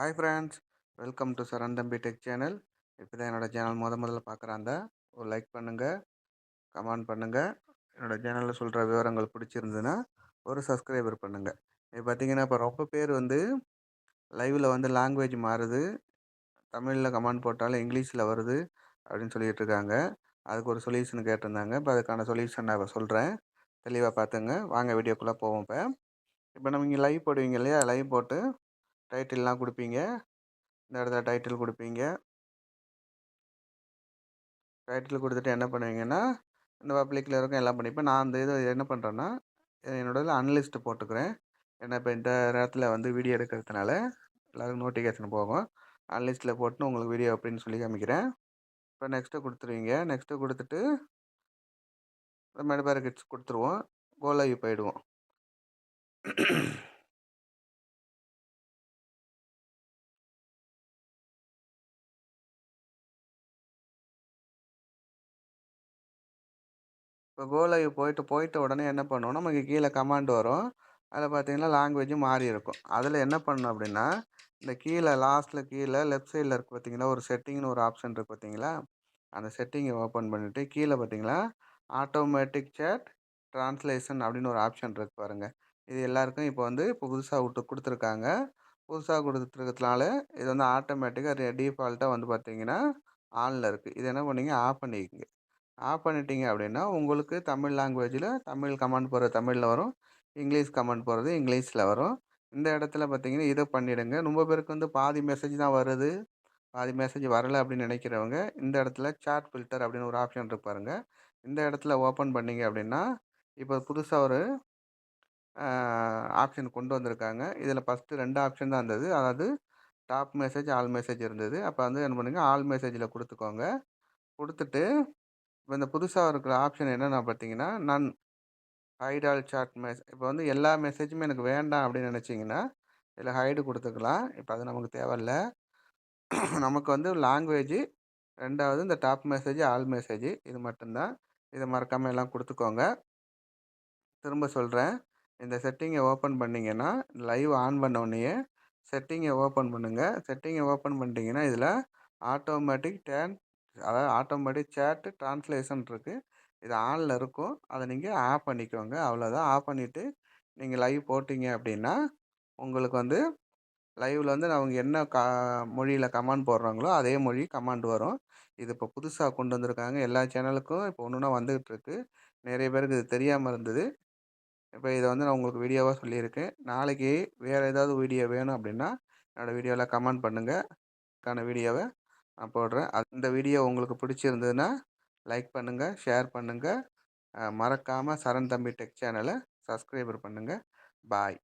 Hi friends welcome to Saranthambi tech channel இப்போ தான் என்னோடய சேனல் முத முதல்ல பார்க்குறாங்க ஒரு லைக் பண்ணுங்கள் கமெண்ட் பண்ணுங்கள் என்னோடய சேனலில் சொல்கிற விவரங்கள் பிடிச்சிருந்துன்னா ஒரு சப்ஸ்கிரைபர் பண்ணுங்கள் இப்போ பார்த்தீங்கன்னா இப்போ ரொம்ப பேர் வந்து லைவில் வந்து லாங்குவேஜ் மாறுது. தமிழில் கமெண்ட் போட்டாலும் இங்கிலீஷில் வருது அப்படின்னு சொல்லிட்டு இருக்காங்க. அதுக்கு ஒரு சொல்யூஷன் கேட்டிருந்தாங்க. இப்போ அதுக்கான சொல்யூஷன் நான் இப்போ சொல்கிறேன் தெளிவாக பார்த்துங்க வாங்க வீடியோக்குள்ளே போவோம் இப்போ. இப்போ நம்ம இங்கே லைவ் போடுவீங்க இல்லையா? லைவ் போட்டு டைட்டில்லாம் கொடுப்பீங்க. இந்த இடத்துல டைட்டில் கொடுப்பீங்க. டைட்டில் கொடுத்துட்டு என்ன பண்ணுவீங்கன்னா இந்த பப்ளிக்கில் இருக்கும் எல்லாம் பண்ணிப்பேன். நான் அந்த இது என்ன பண்ணுறேன்னா என்னோடய அனலிஸ்ட்டு போட்டுக்கிறேன். ஏன்னா இப்போ இந்த நேரத்தில் வந்து வீடியோ எடுக்கிறதுனால எல்லோருக்கும் நோட்டிஃபிகேஷன் போகும். அனலிஸ்ட்டில் போட்டு உங்களுக்கு வீடியோ அப்படின்னு சொல்லி காமிக்கிறேன். இப்போ நெக்ஸ்ட்டு கொடுத்துருவீங்க. நெக்ஸ்ட்டு கொடுத்துட்டு மெடபேர் கிட்ஸ் கொடுத்துருவோம். கோலாகி போயிடுவோம். இப்போ கோ லைவ் போயிட்டு போயிட்ட உடனே என்ன பண்ணுவோம்? நமக்கு கீழே கமாண்ட் வரும். அதில் பார்த்தீங்கன்னா லாங்குவேஜும் மாறி இருக்கும். அதில் என்ன பண்ணணும் அப்படின்னா இந்த கீழே லாஸ்ட்டில் கீழே லெஃப்ட் சைடில் இருக்குது பார்த்தீங்களா ஒரு செட்டிங்னு ஒரு ஆப்ஷன் இருக்குது பார்த்தீங்களா? அந்த செட்டிங்கை ஓப்பன் பண்ணிவிட்டு கீழே பார்த்தீங்களா ஆட்டோமேட்டிக் சேட் ட்ரான்ஸ்லேஷன் அப்படின்னு ஒரு ஆப்ஷன் இருக்குது பாருங்கள் இது எல்லாருக்கும் இப்போ வந்து இப்போ புதுசாக விட்டு கொடுத்துருக்காங்க. புதுசாக கொடுத்துருக்கிறதுனால இது வந்து ஆட்டோமேட்டிக்காக டிஃபால்ட்டாக வந்து பார்த்தீங்கன்னா ஆனில் இருக்குது இது என்ன பண்ணிங்க? ஆஃப் பண்ணிக்கோங்க. ஆஃப் பண்ணிட்டீங்க அப்படின்னா உங்களுக்கு தமிழ் லாங்குவேஜில் தமிழ் கமெண்ட் போடுற தமிழில் வரும். இங்கிலீஷ் கமெண்ட் போடுறது இங்கிலீஷில் வரும். இந்த இடத்துல பார்த்தீங்கன்னா இதை பண்ணிவிடுங்க ரொம்ப பேருக்கு வந்து பாதி மெசேஜ் தான் வருது. பாதி மெசேஜ் வரலை அப்படின்னு நினைக்கிறவங்க இந்த இடத்துல சாட் ஃபில்டர் அப்படின்னு ஒரு ஆப்ஷன் இருப்பாருங்க இந்த இடத்துல ஓப்பன் பண்ணிங்க அப்படின்னா இப்போ புதுசாக ஒரு ஆப்ஷன் கொண்டு வந்திருக்காங்க. இதில் ஃபஸ்ட்டு ரெண்டு ஆப்ஷன் தான் இருந்தது. அதாவது டாப் மெசேஜ் ஆல் மெசேஜ் இருந்தது. அப்போ வந்து என்ன பண்ணுங்கள் ஆல் மெசேஜில் கொடுத்துக்கோங்க. கொடுத்துட்டு இப்போ இந்த புதுசாக இருக்கிற ஆப்ஷன் என்னென்னா பார்த்தீங்கன்னா நன் ஹைட் ஆல் சாட் மெஸ் இப்போ வந்து எல்லா மெசேஜுமே எனக்கு வேண்டாம் அப்படின்னு நினச்சிங்கன்னா இதில் ஹைடு கொடுத்துக்கலாம். இப்போ அது நமக்கு தேவையில்ல. நமக்கு வந்து லாங்குவேஜ் ரெண்டாவது இந்த டாப் மெசேஜ் ஆல் மெசேஜ் இது மட்டும்தான். இதை மறக்காமல் எல்லாம் கொடுத்துக்கோங்க. திரும்ப சொல்கிறேன் இந்த செட்டிங்கை ஓப்பன் பண்ணிங்கன்னா லைவ் ஆன் பண்ண உடனேயே செட்டிங்கை ஓப்பன் பண்ணுங்கள் செட்டிங்கை ஓப்பன் பண்ணிட்டீங்கன்னா இதில் ஆட்டோமேட்டிக் டேன் அதாவது ஆட்டோமேட்டிக் சேட்டு ட்ரான்ஸ்லேஷன் இருக்குது இது ஆனில் இருக்கும். அதை நீங்கள் ஆஃப் பண்ணிக்கோங்க. அவ்வளோதான். ஆஃப் பண்ணிவிட்டு நீங்கள் லைவ் போட்டிங்க அப்படின்னா உங்களுக்கு வந்து லைவில் வந்து அவங்க என்ன கா மொழியில் கமெண்ட் போடுறாங்களோ அதே மொழி கமாண்ட் வரும். இது இப்போ புதுசாக கொண்டு வந்திருக்காங்க. எல்லா சேனலுக்கும் இப்போ ஒன்று ஒன்றா வந்துக்கிட்டு நிறைய பேருக்கு இது தெரியாமல் இருந்தது. இப்போ இதை வந்து நான் உங்களுக்கு வீடியோவாக சொல்லியிருக்கேன். நாளைக்கு வேறு ஏதாவது வீடியோ வேணும் அப்படின்னா என்னோடய வீடியோவில் கமெண்ட் பண்ணுங்கள் அதுக்கான வீடியோவை நான் போடுறேன். அந்த வீடியோ உங்களுக்கு பிடிச்சிருந்ததுன்னா லைக் பண்ணுங்கள் ஷேர் பண்ணுங்கள் மறக்காமல் சரண் தம்பி டெக் சேனலை சப்ஸ்கிரைபர் பண்ணுங்கள் பாய்.